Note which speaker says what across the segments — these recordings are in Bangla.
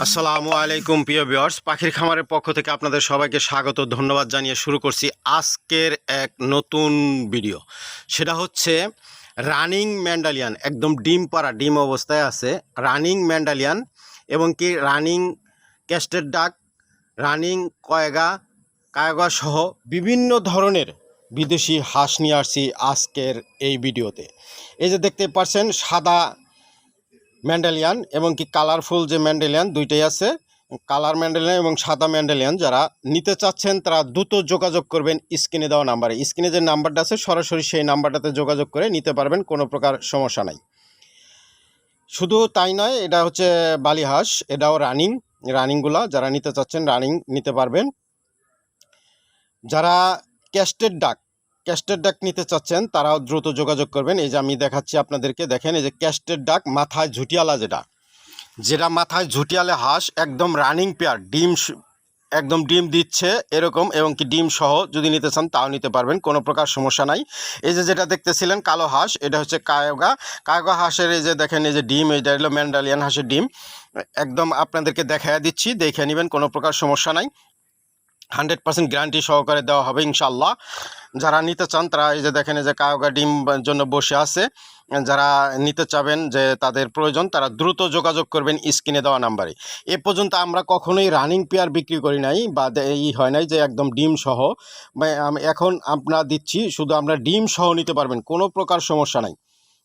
Speaker 1: আসসালামু আলাইকুম, প্রিয় ভিউয়ার্স। পাখির খামারের পক্ষ থেকে আপনাদের সবাইকে স্বাগত, ধন্যবাদ জানিয়ে শুরু করছি আজকের এক নতুন ভিডিও। সেটা হচ্ছে রানিং ম্যান্ডালিয়ান, একদম ডিম পাড়া, ডিম অবস্থায় আছে। রানিং ম্যান্ডালিয়ান এবং কি রানিং ক্যাস্টের ডাক, রানিং কয়েগা, কায়গা সহ বিভিন্ন ধরনের বিদেশি হাঁস নিয়ে আসছি আজকের এই ভিডিওতে। এই যে দেখতে পাচ্ছেন, সাদা ম্যান্ডেলিয়ান এবং কি কালারফুল যে ম্যান্ডেলিয়ান দুইটাই আছে। কালার ম্যান্ডেলিয়ান এবং সাদা ম্যান্ডেলিয়ান যারা নিতে চাচ্ছেন, তারা দ্রুত যোগাযোগ করবেন স্ক্রিনে দেওয়া নাম্বারে। স্ক্রিনে যে নাম্বারটা আছে, সরাসরি সেই নাম্বারটাতে যোগাযোগ করে নিতে পারবেন, কোনো প্রকার সমস্যা নাই। শুধু তাই নয়, এটা হচ্ছে বালি হাঁস এটাও রানিং, রানিংগুলা যারা নিতে চাচ্ছেন, রানিং নিতে পারবেন। যারা ক্যাস্টেড ডাক ক্যাস্টের ডাক নিতে চাচ্ছেন, তারাও দ্রুত যোগাযোগ করবেন। এই যে আমি দেখাচ্ছি আপনাদেরকে, দেখেন এই যে ক্যাস্টের ডাক মাথায় ঝুটিয়ালা যেটা। যেটা মাথায় ঝুটিয়ালে হাঁস, একদম রানিং পেয়ার, ডিম একদম ডিম দিচ্ছে এরকম এবং কি ডিম সহ যদি নিতে চান তাও নিতে পারবেন, কোনো প্রকার সমস্যা নাই। এই যে যেটা দেখতেছিলেন কালো হাঁস, এটা হচ্ছে কায়োগা। কায়োগা হাঁসের এই যে দেখেন এই যে ডিম, এটা হলো ম্যান্ডালিয়ান হাঁসের ডিম। একদম আপনাদেরকে দেখাইয়া দিচ্ছি, দেখে নেবেন, কোনো প্রকার সমস্যা নাই। হান্ড্রেড পার্সেন্ট গ্যারান্টি সহকারে দেওয়া হবে ইনশাল্লাহ যারা নিতে চান, তারা এই যে দেখেন যে কায়োগা ডিম জন্য বসে আছে, যারা নিতে চাবেন যে তাদের প্রয়োজন, তারা দ্রুত যোগাযোগ করবেন স্ক্রিনে দেওয়া নাম্বারে। এ পর্যন্ত আমরা কখনোই রানিং পেয়ার বিক্রি করি নাই, বা এই হয় নাই যে একদম ডিম সহ। এখন আমরা দিচ্ছি, শুধু আমরা ডিম সহ নিতে পারবেন, কোনো প্রকার সমস্যা নাই।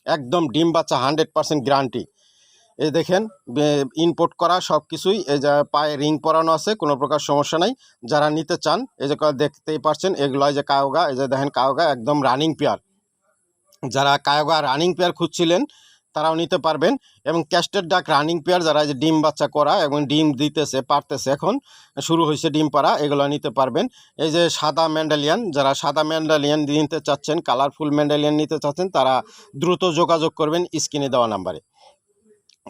Speaker 1: একদম ডিম বাচ্চা হান্ড্রেড পার্সেন্ট গ্যারান্টি। এই দেখেন ইনপোর্ট করা সব কিছুই এই যে পায়ে রিং পরানো আছে, কোনো প্রকার সমস্যা নাই। যারা নিতে চান, এই যে দেখতেই পারছেন, এগুলো যে কায়োগা এই যে দেখেন কায়োগা একদম রানিং পেয়ার যারা কায়োগা রানিং পেয়ার খুঁজছিলেন, তারাও নিতে পারবেন। এবং ক্যাস্টের ডাক রানিং পেয়ার যারা যে ডিম বাচ্চা করা এবং ডিম দিতেছে, পারতেছে এখন, শুরু হয়েছে ডিম পাড়া, এগুলো নিতে পারবেন। এই যে সাদা ম্যান্ডালিয়ান যারা সাদা ম্যান্ডালিয়ান নিতে চাচ্ছেন কালারফুল ম্যান্ডালিয়ান নিতে চাচ্ছেন, তারা দ্রুত যোগাযোগ করবেন স্ক্রিনে দেওয়া নাম্বারে।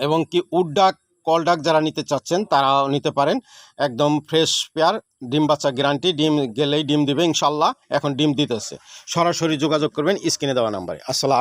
Speaker 1: এবং কি উড ডাক, কল ডাক যারা নিতে চাচ্ছেন, তারাও নিতে পারেন। একদম ফ্রেশ পেয়ার, ডিম বাচ্চা গ্যারান্টি ডিম গেলেই ডিম দিবে ইনশাল্লাহ এখন ডিম দিতেছে। সরাসরি যোগাযোগ করবেন স্ক্রিনে দেওয়া নাম্বারে আসসালাম